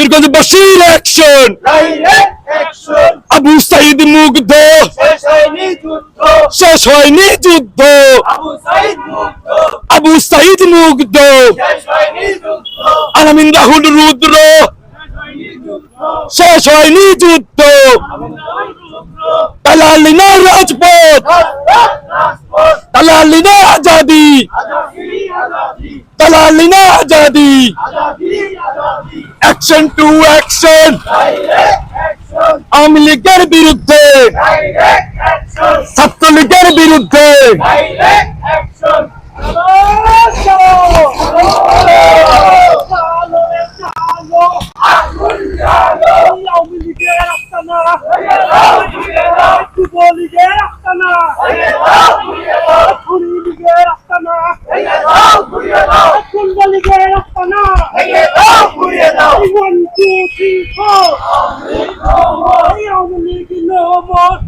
Birganj Basir action direct action Abu Saeed Mugdho শেষ হয়নি যুদ্ধ শেষ হয়নি যুদ্ধ আবু সাইদ মুক্ত আবু সাইদ মুগ্ধ শেষ হয়নি যুদ্ধ আলামিন রাহুল রুদ্র শেষ হয়নি যুদ্ধ শেষ হয়নি যুদ্ধ আবু সাইদ মুক্ত দালালি না রাজপথ রাজপথ রাজপথ দালালি না আজাদি আজাদি আজাদি দালালি না Azadi Azadi Azadi action to action Awami লীগের বিরুদ্ধে ছাত্রলীগের বিরুদ্ধে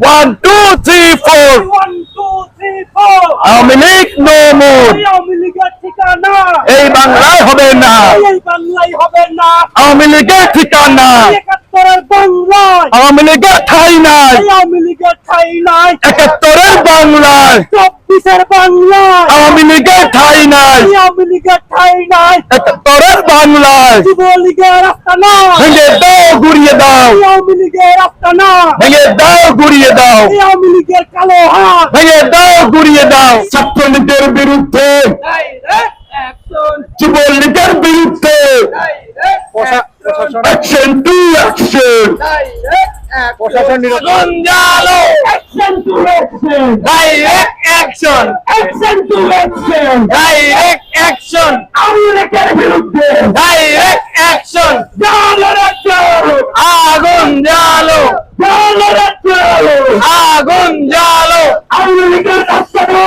one two three four Awami League no more ঠিকানা এই বাংলায় হবে না। এই বাংলায় হবে না। আওয়ামী লীগের ঠিকানা। একাত্তরের বাংলায় আওয়ামী লীগের ঠাই নাই। আওয়ামী লীগের ঠাই নাই। একাত্তরের বাংলায়। চব্বিশের বাংলায়। আওয়ামী লীগের ঠাই নাই। আওয়ামী লীগের ঠাই নাই। একাত্তরের বাংলায়। যুবলীগের রাস্তা না ভেঙে দাও ঘুরিয়ে দাও। আওয়ামী লীগের রাস্তা না ভেঙে দাও ঘুরিয়ে দাও। আওয়ামী লীগের কালো হাত। ভেঙে দাও ঘুরিয়ে দাও। ছাত্রলীগের বিরুদ্ধে। যুবলীগের বিরুদ্ধে। অ্যাকশন টু অ্যাকশন ডাইরেক্ট প্রশাসন Gonzalo action to action direct action action to action direct action Awami বিরুদ্ধে। ডাইরেক্ট অ্যাকশন জালো আগুন জ্বালো! জালো আগুন জ্বালো! আওয়ামী রাস্তা না।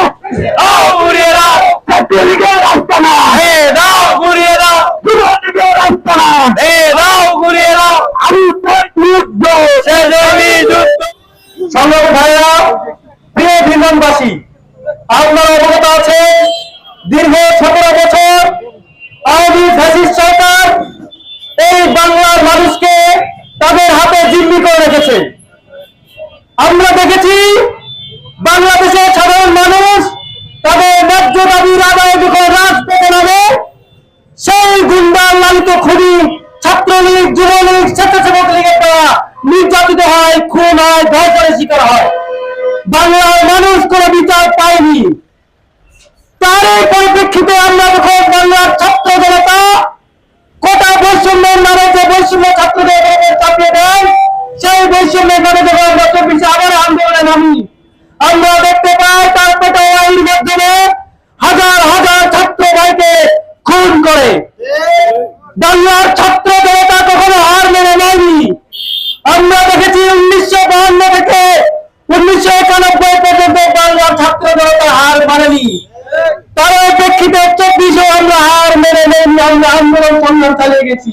রাস্তা হে দাও ঘুরিয়ে দাও যুবলীগের রাস্তা না হে দাও ঘুরিয়ে দাও আবু সাইদ মুক্ত শেষে যুদ্ধ সংগ্রামী ভাইরা প্রিয় বিমানবাসী আপনার অবগত আছে দীর্ঘ সতেরো বছর আওয়ামী ফ্যাসিস্ট সরকার এই বাংলার মানুষকে তাদের হাতে জিম্মি করে রেখেছে আমরা দেখেছি বাংলাদেশের সাধারণ মানুষ তাদের ন্যায্য দাবির আদায় যখন রাজপথে নামে সেই গুন্ডার লালিত খুনি ছাত্রলীগ যুবলীগ স্বেচ্ছাসেবক লীগের দ্বারা নির্যাতিত হয় খুন হয় ধর্ষণের শিকার হয়। বাংলার মানুষ কোনো বিচার পায়নি। তার পরিপ্রেক্ষিতে আমরা যখন বাংলার ছাত্র জনতা কোটা বৈষম্যের নামে যে বৈষম্য ছাত্রদের চাপিয়ে দেয়, সেই বৈষম্যের নামে যখন আমরা চব্বিশে আবার আন্দোলনে নামি। আমরা দেখতে পাই, তার কোটা আইন মাধ্যমে হাজার হাজার ছাত্র ভাইকে খুন করে। বাংলার ছাত্র জনতা কখনো হার মেনে নেয়নি। আমরা দেখেছি উনিশশো বাহান্ন থেকে উনিশশো একানব্বই পর্যন্ত বাংলার ছাত্র জনতা হার মানেনি তার প্রেক্ষিতে চব্বিশে আমরা হার মেনে নেই আমরা আন্দোলন সংগ্রাম চালিয়ে গেছি।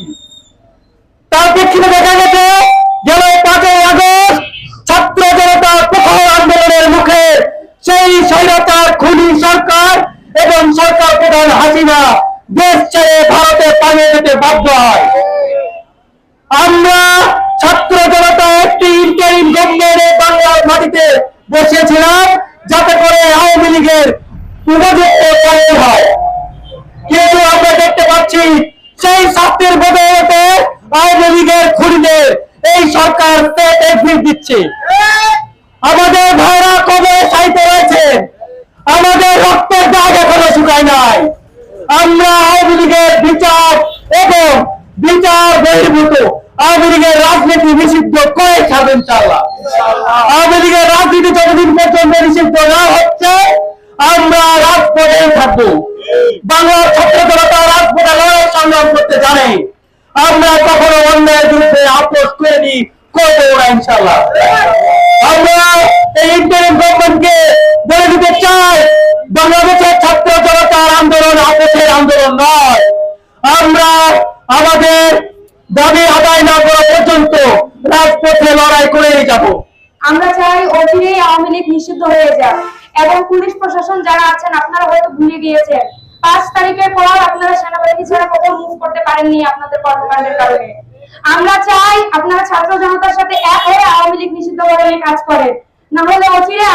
তার প্রেক্ষিতে দেখা গেছে বসেছিলাম যাতে করে আওয়ামী লীগের হয়। আমরা দেখতে পাচ্ছি সেই এই দিচ্ছে। আমাদের ভাইরা কবে সাইতে রয়েছে? আমাদের রক্তের দাগ এখনও শুকায় নাই। আমরা আওয়ামী লীগের বিচার এবং বিচার বহির্ভূত। আওয়ামী রাজনীতি নিষিদ্ধ করে ছাড়বেন ইনশাআল্লাহ। আওয়ামী রাজনীতি যতদিন পর্যন্ত নিষিদ্ধ না হচ্ছে, আমরা রাজপথে থাকব। বাংলার ছাত্র জনতা রাজপথে লড়াই সংগ্রাম করতে জানে। আমরা কখনো অন্যায়ের বিরুদ্ধে আপোষ করে নি করব না ইনশাআল্লাহ। আমরা এই ইন্টারিম গভর্নমেন্টকে বলে দিতে চাই, বাংলাদেশের ছাত্র জনতার আন্দোলন, আপোষের আন্দোলন নয়। আমরা আমাদের দাবি আদায় না করা পর্যন্ত রাজপথে লড়াই করেই যাব। আমরা চাই অচিরেই আওয়ামী লীগ নিষিদ্ধ হয়ে যাক এবং পুলিশ প্রশাসন যারা আছেন আপনারা হয়তো ভুলে গিয়েছেন। পাঁচ তারিখের পর আপনারা সেনাবাহিনী ছাড়া কোথাও মুভ করতে পারেননি আপনাদের কর্মকাণ্ডের কারণে। আমরা চাই আপনারা ছাত্র জনতার সাথে এক হয়ে আওয়ামী লীগ নিষিদ্ধকরণের কাজ করেন। না হলে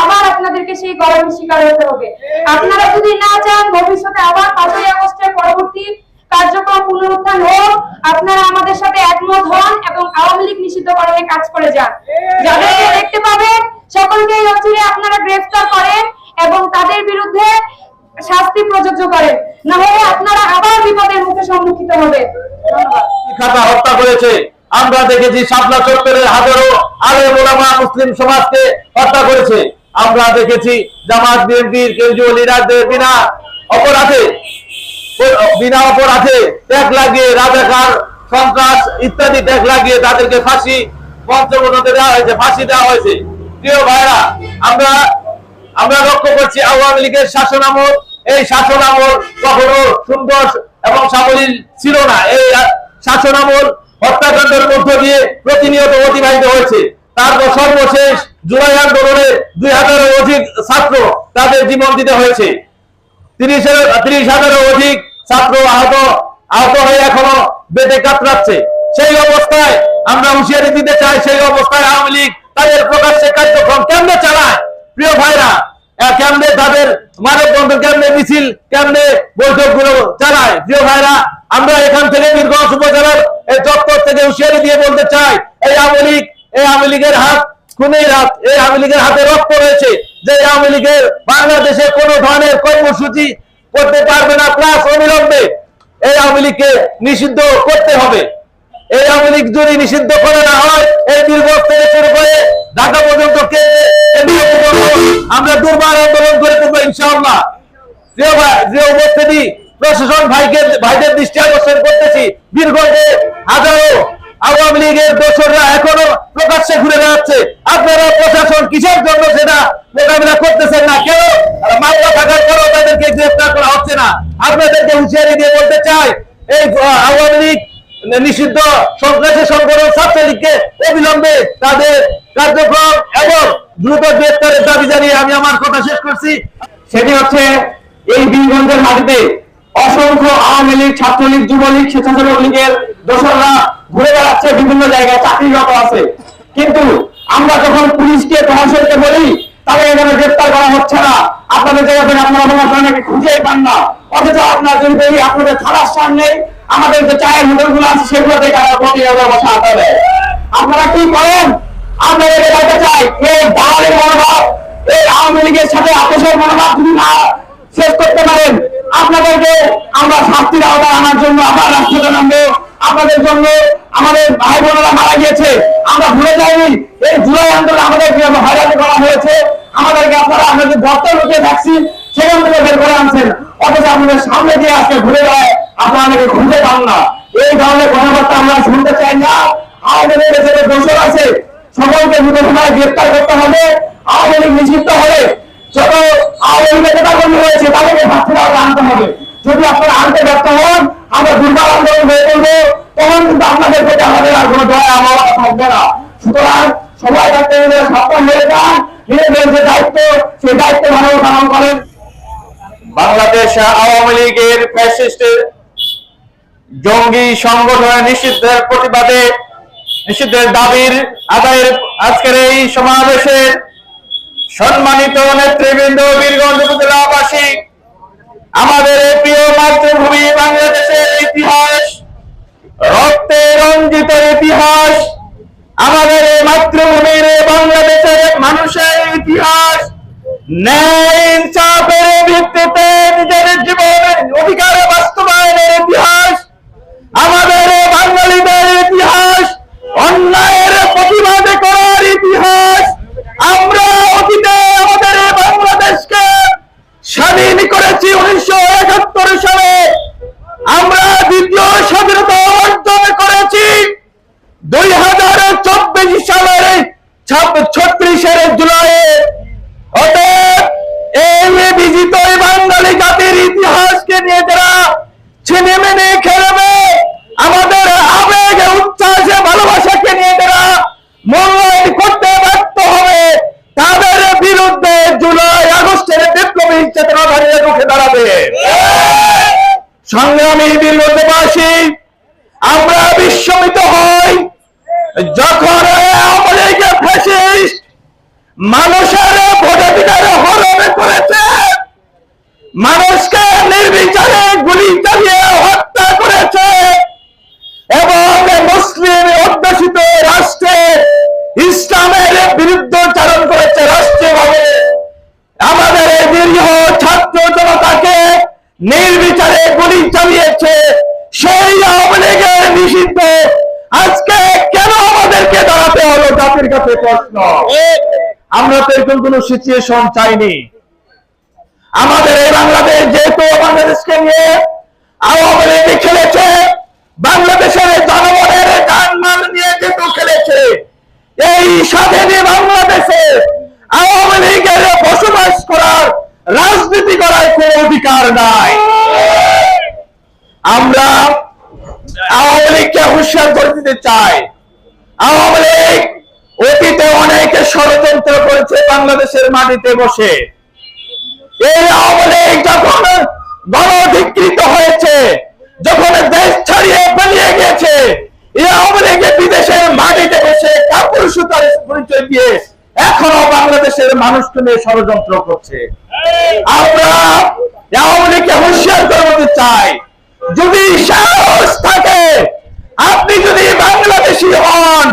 আবার আপনাদেরকে সেই গরমের শিকার হতে হবে। আপনারা যদি না চান, ভবিষ্যতে আবার পাঁচই আগস্টের পরবর্তী কার্যক্রম পুনরুত্থান হোক আপনারা আমাদের সাথে একমত হন এবং আওয়ামী লীগ নিষিদ্ধকরণে কাজ করে যান যাদেরকে দেখতে পাবেন সকলকে অচিরে আপনারা গ্রেফতার করেন এবং তাদের বিরুদ্ধে শাস্তি প্রযোজ্য করেন না হলে আপনারা আবার বিপদের মুখে সম্মুখীন হবে ধন্যবাদ খাতা হত্যা করেছে আমরা দেখেছি, শাপলা চত্বরের হাজারো আলে মোলামা মুসলিম সমাজকে হত্যা করেছে। আমরা দেখেছি, জামাত, বিএনপির কেন্দ্রীয় লিডারদের বিনা অপরাধে বিনা অপরাধে ট্যাগ লাগিয়ে রাজাকার, সন্ত্রাস ইত্যাদি ট্যাগ লাগিয়ে তাদেরকে ফাঁসি পঞ্চমতে দেওয়া হয়েছে, ফাঁসি দেওয়া হয়েছে। প্রিয় ভাইরা আমরা আমরা লক্ষ্য করছি আওয়ামী লীগের শাসন আমল। এই শাসন আমল কখনো সুন্দর এবং সাবলীল ছিল না। এই শাসন আমল হত্যাকাণ্ডের মধ্য দিয়ে প্রতিনিয়ত অতিবাহিত হয়েছে। তারপর সর্বশেষ জুলাই আন্দোলনে দুই হাজারের অধিক ছাত্র তাদের জীবন দিতে হয়েছে। তিরিশের, তিরিশ হাজারের অধিক ছাত্র আহত আহত হয়ে এখনও বেঁধে কাতরাচ্ছে। সেই অবস্থায় আমরা হুঁশিয়ারি দিতে চাই, সেই অবস্থায় আওয়ামী লীগ তাদের প্রকাশ্যে কার্যক্রম কেমনে চালায়? প্রিয় ভাইরা কেমনে তাদের মানব বন্ধন কেমনে মিছিল, কেমনে বৈঠকগুলো চালায়? প্রিয় ভাইরা আমরা এখান থেকে বীরগঞ্জ উপজেলার এই চত্বর থেকে হুঁশিয়ারি দিয়ে বলতে চাই, এই আওয়ামী লীগ, এই আওয়ামী লীগের হাত খুনের হাত, এই আওয়ামী লীগের হাতে রক্ত রয়েছে, যে আওয়ামী লীগের বাংলাদেশে কোন ধরনের কর্মসূচি করতে পারবে না প্লাস অবিলম্বে এই আওয়ামী লীগকে নিষিদ্ধ করতে হবে। এই আওয়ামী লীগ যদি নিষিদ্ধ করে না হয়, এই বীরগঞ্জ থেকে শুরু করে ঢাকা পর্যন্ত আমরা দুর্বার আন্দোলন করে তুলবো ইনশাআল্লাহ। যে উপস্থিতি প্রশাসন ভাইকে ভাইদের দৃষ্টি আকর্ষণ করতেছি। বীরগঞ্জে হাজারো আওয়ামী লীগের দোসররা এখনও প্রকাশ্যে ঘুরে বেড়াচ্ছে। আপনারা প্রশাসন কিসের জন্য সেটা মোকাবিলা করতেছেন না? কেন? মামলা থাকার পরেও তাদেরকে গ্রেফতার করা হচ্ছে না। আপনাদেরকে হুঁশিয়ারি দিয়ে বলতে চাই, এই আওয়ামী লীগ নিষিদ্ধ সন্ত্রাসী সংগঠন ছাত্রলীগকে অবিলম্বে তাদের কার্যক্রম এবং দ্রুত গ্রেফতারের দাবি জানিয়ে আমি আমার কথা শেষ করছি। সেটি হচ্ছে এই বীরগঞ্জের মাটিতে অসংখ্য আওয়ামী লীগ, ছাত্রলীগ, যুবলীগ, স্বেচ্ছাসেবক লীগের দোসররা ঘুরে বেড়াচ্ছে, বিভিন্ন জায়গায় চাকরিরত আছে। কিন্তু আমরা যখন পুলিশকে, প্রশাসনকে বলি, তাদের এখানে গ্রেপ্তার করা হচ্ছে না। আপনাদের জায়গা থেকে আপনারা মনে করেন নাকি খুঁজেই পান না। অথচ আপনারা যদি আপনাদের থানার সামনে আমাদের যে চায়ের হোটেলগুলো আছে সেগুলো থেকে আমরা প্রতি বছর আটা আপনারা কি করেন? আপনাদের বলতে চাই এই দালালের মনোভাব এই আওয়ামী লীগের সাথে আপোষের মনোভাব যদি না শেষ করতে পারেন আপনাদেরকে আমরা শাস্তির আওতায় আনার জন্য আবার রাস্তাতে নামবো। আপনাদের জন্য আমাদের ভাই বোনেরা মারা গিয়েছে। আমরা ভুলে যাইনি। এই জুলাই আন্দোলন আমাদেরকে হয়রানি করা হয়েছে। আমাদেরকে আপনারা আমাদের গর্ত লুকিয়ে ভ্যাকসিন সেখান থেকে বের করে আনছেন। অথচ আপনাদের সামনে দিয়ে আজকে ঘুরে বেড়ায়, আপনারা আমাকে খুঁজে পান না। এই ধরনের কথাবার্তা আমরা শুনতে চাই না। আমাদের যে দোষর আছে, সকলকে দ্রুত সময় গ্রেপ্তার করতে হবে। আওয়ামী লীগ নিষিদ্ধ হবে যদি আপনারা আনতে ব্যর্থ হন, আমরা দুর্বল আন্দোলন হয়ে পড়ব। তখন কিন্তু আপনাদের আমাদের আর কোনো দয়া থাকবে না। সুতরাং সবাই হয়ে যান। নিজেদের যে দায়িত্ব, সেই দায়িত্ব ভালো পালন করেন। বাংলাদেশ আওয়ামী লীগের ফ্যাসিস্টের জঙ্গি সংগঠনের নিষিদ্ধের প্রতিবাদে, নিষিদ্ধের দাবির আদায়ের আজকের এই সমাবেশে সম্মানিত নেতৃবৃন্দ, বীরগঞ্জ উপজেলাবাসী, আমাদের প্রিয় মাতৃভূমি বাংলাদেশের ইতিহাস রক্তে রঞ্জিত ইতিহাস, আমাদের মাতৃভূমির বাংলাদেশের মানুষের ইতিহাস। ন্যায় ইনসাফের ভিত্তিতে নিজের জীবনের অধিকার বাস্তবায়নের ইতিহাস, আমাদের বাঙালিদের ইতিহাস, অন্যায়ের প্রতিবাদ করার ইতিহাস। আমরা অতীতে আমাদের এই বাংলাদেশকে স্বাধীন করেছি উনিশশো একাত্তর সালে আমরা দ্বিতীয় স্বাধীনতা অর্জন করেছি দুই হাজার চব্বিশ সালের ছত্রিশের জুলাই অতএব এই বিজিত এই বাঙালি জাতির ইতিহাসকে নিয়ে যারা ছিনে মেনে খেলবে আমাদের আবেগে উচ্ছ্বাসে ভালোবাসাকে নিয়ে যারা মূল্যায়ন করতে ব্যর্থ হবে তাদের বিরুদ্ধে জুলাই আগস্টের বিপ্লবী চেতনা দাঁড়িয়ে রুখে দাঁড়াবে সংগ্রামী বীরবাসী আমরা বিস্মিত হই। যখন মানুষের ভোটাধিকার হরণ করেছে, মানুষকে নির্বিচারে গুলি চালিয়ে হত্যা করেছে এবং মুসলিম অধ্যুষিত রাষ্ট্রে ইসলামের বিরুদ্ধচারণ করেছে রাষ্ট্রীয়ভাবে। আমাদের নিরীহ ছাত্র জনতাকে নির্বিচারে গুলি চালিয়েছে। সেই আওয়ামী লীগের নিষিদ্ধ। আজকে কেন আমাদেরকে দাঁড়াতে হলো জাতির কাছে প্রশ্ন? আমরা তো এরকম কোন সিচুয়েশন চাইনি। আমাদের এই বাংলাদেশ যেহেতু বাংলাদেশকে নিয়ে আওয়ামী লীগ খেলেছে, বাংলাদেশের জনগণের জানমাল নিয়ে যেহেতু খেলেছে, এই স্বাধীন বাংলাদেশে আওয়ামী লীগের বসবাস করার রাজনীতি করার কোনো অধিকার নাই। আমরা আওয়ামী লীগকে হুঁশিয়ার করে দিতে চাই। আওয়ামী লীগ অতীতে অনেকে ষড়যন্ত্র করেছে বাংলাদেশের মাটিতে বসে। এই আওয়ামী লীগ যখন গণধিকৃত হয়েছে, যখন দেশ ছাড়িয়ে পালিয়ে গেছে এই আওয়ামী লীগ বিদেশের মাটিতে বসে কাপড় সুতার পরিচয় দিয়ে এখনও বাংলাদেশের মানুষকে নিয়ে ষড়যন্ত্র করছে। আমরা আওয়ামী হুঁশিয়ার করতে চাই, যদি সাহস থাকে, আপনি যদি বাংলাদেশি হন,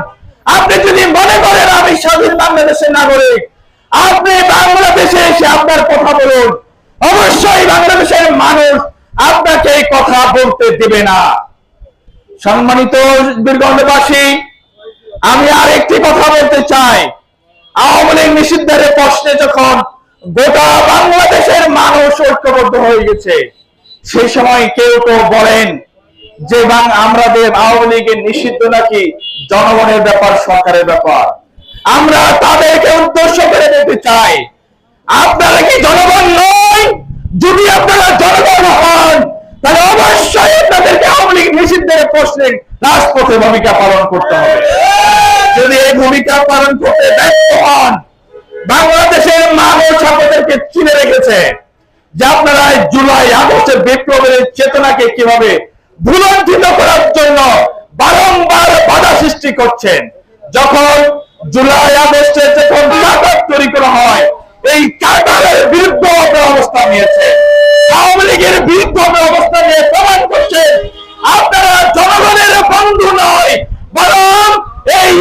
আপনি যদি মনে করেন আমি স্বাধীন বাংলাদেশের নাগরিক, আপনি বাংলাদেশে এসে আপনার কথা বলুন। অবশ্যই বাংলাদেশের মানুষ আপনাকে এই কথা বলতে দেবে না। সম্মানিত বীরগঞ্জবাসী আমি আরেকটি কথা বলতে চাই। আওয়ামী লীগ নিষিদ্ধের প্রশ্নে যখন গোটা বাংলাদেশের মানুষ ঐক্যবদ্ধ হয়ে গেছে সেই সময় কেউ কেউ বলেন যে, বাং আমাদের আওয়ামী লীগের নিষিদ্ধ নাকি জনগণের ব্যাপার, সরকারের ব্যাপার? আমরা তাদেরকে উদ্দেশ্য করে বলতে চাই, আপনারা কি জনগণ নয়? যদি আপনারা জনগণ হন, তাহলে অবশ্যই আপনাদেরকে আওয়ামী লীগ নিষিদ্ধের প্রশ্নে রাজপথে ভূমিকা পালন করতে হবে। যদি এই ভূমিকা পালন করতে ব্যর্থ হন, বাংলাদেশের মানুষ আপনাদেরকে চিনে রেখেছে যে আপনারা জুলাই, আগস্টের বিপ্লবের চেতনাকে কীভাবে ভুলণ্ঠিত করার জন্য বারংবার বাধা সৃষ্টি করছেন। যখন জুলাই আগস্টে যখন কাটার তৈরি করা হয়, এই কাটারের বিরুদ্ধে আপনারা অবস্থান নিয়েছে আওয়ামী লীগের বিরুদ্ধে আপনারা অবস্থান নিয়ে প্রমাণ করছেন, আপনারা জনগণের বন্ধু নয়, বরং এই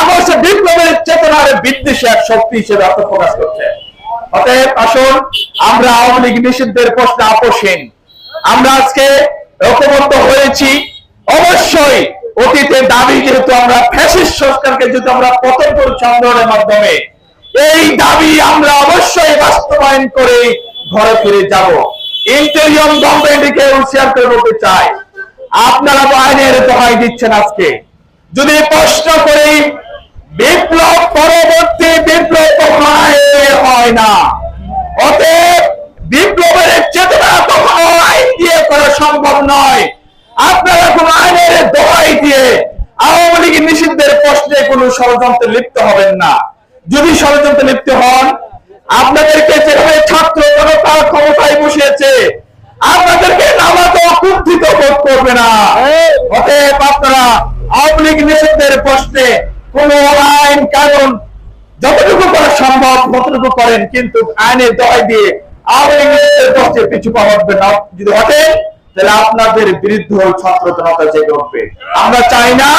আগস্ট বিপ্লবের চেতনার বিদ্বেষে এক শক্তি হিসেবে আত্মপ্রকাশ করছে অতএব আসুন, আমরা আওয়ামী লীগ নিষিদ্ধের প্রশ্নে আপোষহীন। আমরা আজকে ঐক্যবদ্ধ হয়েছি। অবশ্যই অতীতের দাবি যেহেতু আমরা ফ্যাসিস্ট সংস্কারকে যেহেতু আমরা পতন মাধ্যমে, এই দাবি আমরা অবশ্যই বাস্তবায়ন করে ঘরে ফিরে যাব। ইন্টেরিয়ম গভর্নমেন্টকে হুঁশিয়ার করে চাই। আপনারা আইনের দোহাই দিচ্ছেন আজকে। যদি প্রশ্ন করি বিপ্লব পরবর্তী বিপ্লব কখনো হয় না। অতএব বিপ্লবের চেতনা কখনো আইন দিয়ে করা সম্ভব নয়। আপনারা কোন আইনের দোহাই দিয়ে আওয়ামী লীগের নিষিদ্ধের প্রশ্নে কোন ষড়যন্ত্রে লিপ্ত হবেন না। যদি ষড়যন্ত্রে লিপ্ত হন আপনাদেরকে যেভাবে ছাত্র জনতা ক্ষমতায় বসিয়েছে আপনাদেরকে নামাতে কুণ্ঠিত বোধ করবে না। অতএব আপনারা আওয়ামী লীগ প্রশ্নে কোন আইন কানুন যতটুকু করা সম্ভব ততটুকু করেন, কিন্তু আইনের দয় দিয়ে আওয়ামী লীগ নিষিদ্ধের প্রশ্নে পিছু যদি হটেন তাহলে আপনাদের বিরুদ্ধে ছাত্র জনতা আমরা চাই না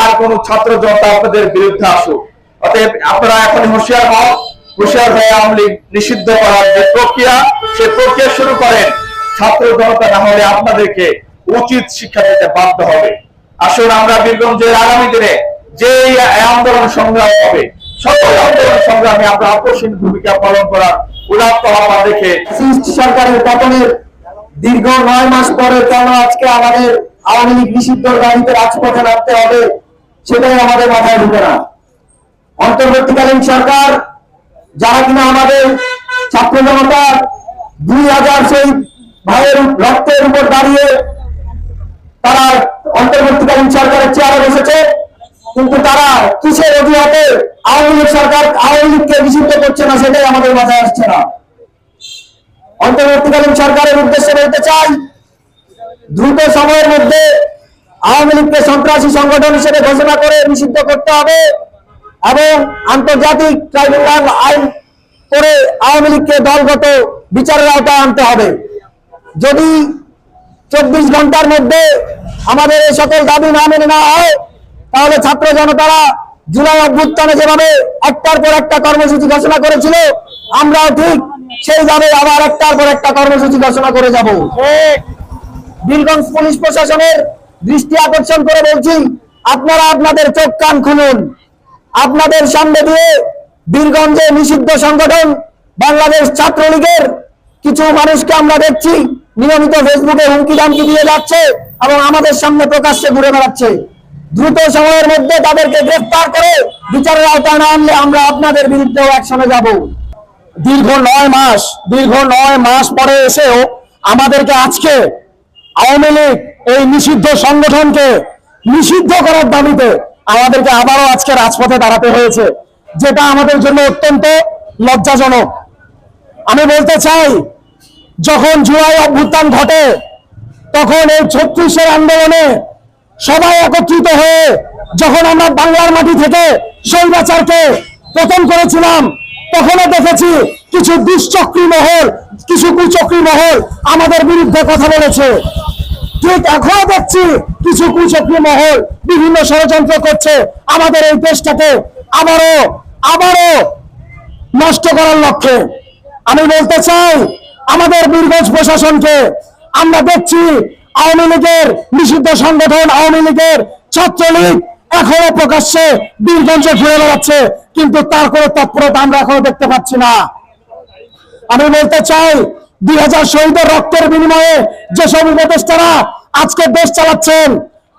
আর কোন ছাত্র জনতা আপনাদের বিরুদ্ধে আসুক। অতএব আপনারা এখন হুঁশিয়ার হন। হুঁশিয়ার হয়ে আওয়ামী লীগ নিষিদ্ধ করার যে প্রক্রিয়া, সে প্রক্রিয়া শুরু করেন। ছাত্র জনতা না হলে আপনাদেরকে উচিত শিক্ষা দিতে বাধ্য হবে। আসুন আমরা বীরগঞ্জের আগামী দিনে যে আন্দোলন সংগ্রাম হবে, সকল আন্দোলন সংগ্রামে আমরা আকর্ষণ ভূমিকা পালন করার উদাত্ত আহ্বান রেখে সরকারের পতনের দীর্ঘ নয় মাস পরে কেন আজকে আমাদের আওয়ামী লীগ নিষিদ্ধ দাবিতে রাজপথে নামতে হবে, সেটাই আমাদের মাথায় ঢুকে না। অন্তর্বর্তীকালীন সরকার, যারা কিনা আমাদের ছাত্র জনতার দুই হাজার সেই ভাইয়ের রক্তের উপর দাঁড়িয়ে তারা অন্তর্বর্তীকালীন সরকারের চেয়ারে বসেছে কিন্তু তারা কিসের অজুহাতে আওয়ামী লীগ সরকার, আওয়ামী লীগকে নিষিদ্ধ করছে না সেটাই আমাদের মাথায় আসছে না। অন্তর্বর্তীকালীন সরকারের উদ্দেশ্যে বলতে চাই, দ্রুত সময়ের মধ্যে আওয়ামী লীগকে সন্ত্রাসী সংগঠন হিসেবে ঘোষণা করে নিষিদ্ধ করতে হবে এবং আন্তর্জাতিক ট্রাইব্যুনাল আইন করে আওয়ামী লীগকে দলগত বিচারের আওতায় আনতে হবে। যদি চব্বিশ ঘণ্টার মধ্যে আমাদের এই সকল দাবি না মেনে নেওয়া হয়, তাহলে ছাত্র জনতারা জুলাই অভ্যুত্থানে যেভাবে একটার পর একটা কর্মসূচি ঘোষণা করেছিল, আমরাও ঠিক সেইভাবে আবার একটার পর একটা কর্মসূচি ঘোষণা করে যাব। বীরগঞ্জ পুলিশ প্রশাসনের দৃষ্টি আকর্ষণ করে বলছি, আপনারা আপনাদের চোখ কান খুলুন। আপনাদের সামনে দিয়ে বীরগঞ্জে নিষিদ্ধ সংগঠন, বাংলাদেশ ছাত্রলীগের কিছু মানুষকে আমরা দেখছি। নিয়মিত ফেসবুকে হুমকি ধামকি দিয়ে যাচ্ছে এবং আমাদের সামনে প্রকাশ্যে ঘুরে বেড়াচ্ছে। দ্রুত সময়ের মধ্যে তাদেরকে গ্রেফতার করে বিচারের আওতায় না আনলে আমরা আপনাদের বিরুদ্ধেও একসঙ্গে যাব। দীর্ঘ নয় মাস, দীর্ঘ নয় মাস পরে এসেও আমাদেরকে আজকে আওয়ামী লীগ এই নিষিদ্ধ সংগঠনকে নিষিদ্ধ করার দাবিতে আমাদেরকে আবারও আজকে রাজপথে দাঁড়াতে হয়েছে, যেটা আমাদের জন্য অত্যন্ত লজ্জাজনক। আমি বলতে চাই যখন জুলাই অভ্যুত্থান ঘটে, তখন এই ছত্রিশের আন্দোলনে সবাই একত্রিত হয়ে যখন আমরা বাংলার মাটি থেকে শৈবাচারকে পতন করেছিলাম, তখনও দেখেছি কিছু দুশ্চক্রী মহল, কিছু কুচক্রী মহল আমাদের বিরুদ্ধে কথা বলেছে। ঠিক এখনও দেখছি কিছু কুচক্রী মহল বিভিন্ন ষড়যন্ত্র করছে আমাদের এই দেশটাকে আবারও আবারও নষ্ট করার লক্ষ্যে। আমি বলতে চাই আমাদের বীরগঞ্জ প্রশাসনকে আমরা দেখছি আওয়ামী লীগের নিষিদ্ধ সংগঠন, আওয়ামী লীগের ছাত্রলীগ এখনও প্রকাশ্যে বীরগঞ্জে ঘুরে বেড়াচ্ছে, কিন্তু তার কোনো তৎপরতা আমরা এখনও দেখতে পাচ্ছি না। আমি বলতে চাই, দুই হাজার শহীদের রক্তের বিনিময়ে যেসব উপদেষ্টারা আজকে দেশ চালাচ্ছেন,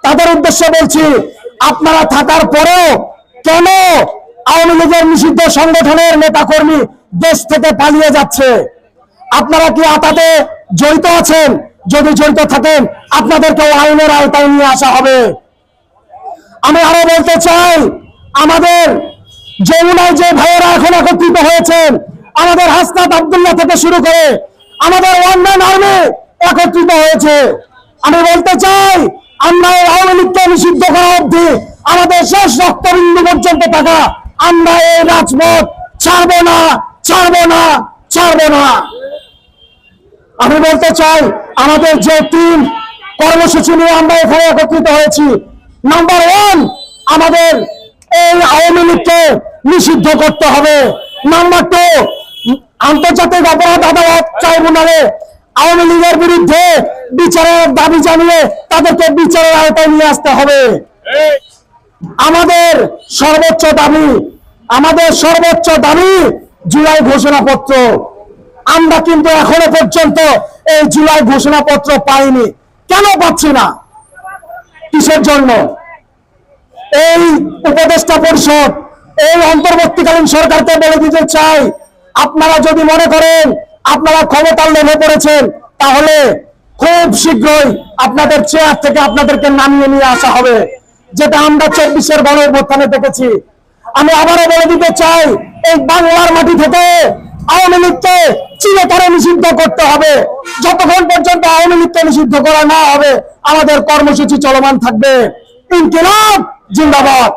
তাদের উদ্দেশ্যে বলছি, আপনারা থাকার পরেও কেন আওয়ামী লীগের নিষিদ্ধ সংগঠনের নেতাকর্মী দেশ থেকে পালিয়ে যাচ্ছে? আপনারা কি আতাতে জড়িত আছেন? যদি জড়িত থাকেন, আপনাদেরকেও আইনের আওতায় নিয়ে আসা হবে। আমি আরও বলতে চাই, আমাদের যমুনায় যে ভাইয়েরা এখন একত্রিত হয়েছেন, আমাদের হাসনাত আব্দুল্লাহ থেকে শুরু করে আমাদের ওয়ান আর্মি একত্রিত হয়েছে। আমি বলতে চাই, আমরা আওয়ামী লীগকে নিষিদ্ধ করা অবধি আমাদের শেষ রক্তবিন্দু পর্যন্ত থাকা আমরা এই রাজপথ ছাড়বো না ছাড়বো না ছাড়বো না। আমি বলতে চাই, আমাদের যে তিন কর্মসূচি নিয়ে আমরা এখানে একত্রিত হয়েছি নাম্বার ওয়ান আমাদের এই আওয়ামী লীগকে নিষিদ্ধ করতে হবে। নাম্বার টু আন্তর্জাতিক অপরাধ আদালত ট্রাইব্যুনালে আওয়ামী লীগের বিরুদ্ধে বিচারের দাবি জানিয়ে তাদেরকে বিচারের আওতায় নিয়ে আসতে হবে। আমাদের সর্বোচ্চ দাবি, আমাদের সর্বোচ্চ দাবি জুলাই ঘোষণাপত্র। আমরা কিন্তু এখনও পর্যন্ত এই জুলাই ঘোষণাপত্র পাইনি। কেন পাচ্ছি না? কিসের জন্য? এই উপদেষ্টা পরিষদ, এই অন্তর্বর্তীকালীন সরকারকে বলে দিতে চাই, আপনারা যদি মনে করেন আপনারা ক্ষমতার লোভে পড়েছেন, তাহলে খুব শীঘ্রই আপনাদের চেয়ার থেকে আপনাদেরকে নামিয়ে নিয়ে আসা হবে, যেটা আমরা চব্বিশের গণ অভ্যুত্থানে দেখেছি। আমি আবারও বলে দিতে চাই, এই বাংলার মাটি থেকে আওয়ামী লীগকে চিরতরে নিষিদ্ধ করতে হবে। যতক্ষণ পর্যন্ত আওয়ামী লীগকে নিষিদ্ধ করা না হবে, আমাদের কর্মসূচি চলমান থাকবে। ইনকিলাব, জিন্দাবাদ।